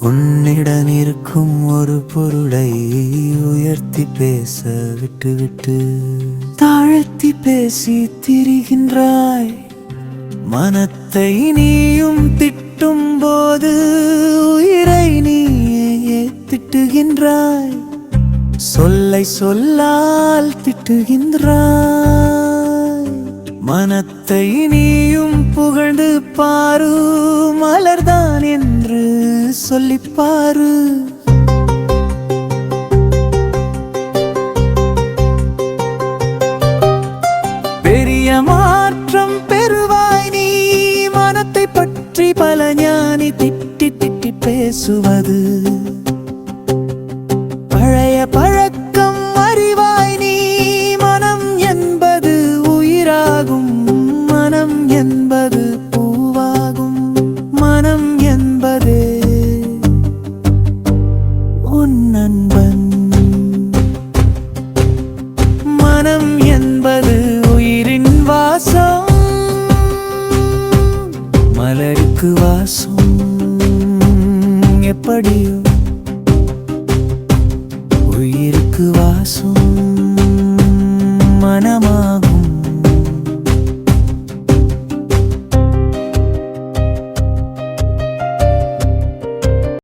உன்னிடம் இருக்கும் ஒரு பொருளை உயர்த்தி பேச விட்டுவிட்டு தாழ்த்தி பேசி திரிகின்றாய். மனத்தை நீயும் திட்டும் போது உயிரை நீயே திட்டுகின்றாய். சொல்லை சொல்லால் திட்டுகின்றாய். மனத்தை நீயும் புகழ்ந்து பாரு மலர்தான் சொல்லிப்பாரு. சொல்லிப் பாரு பெரிய மாற்றம் பெறுவாய் நீ. மனத்தை பற்றி பல ஞானி திட்டி திட்டி பேசுவது. உன் நண்பன். மனம் என்பது உயிரின் வாசம். மலருக்கு வாசம். எப்படியோ உயிருக்கு வாசம்.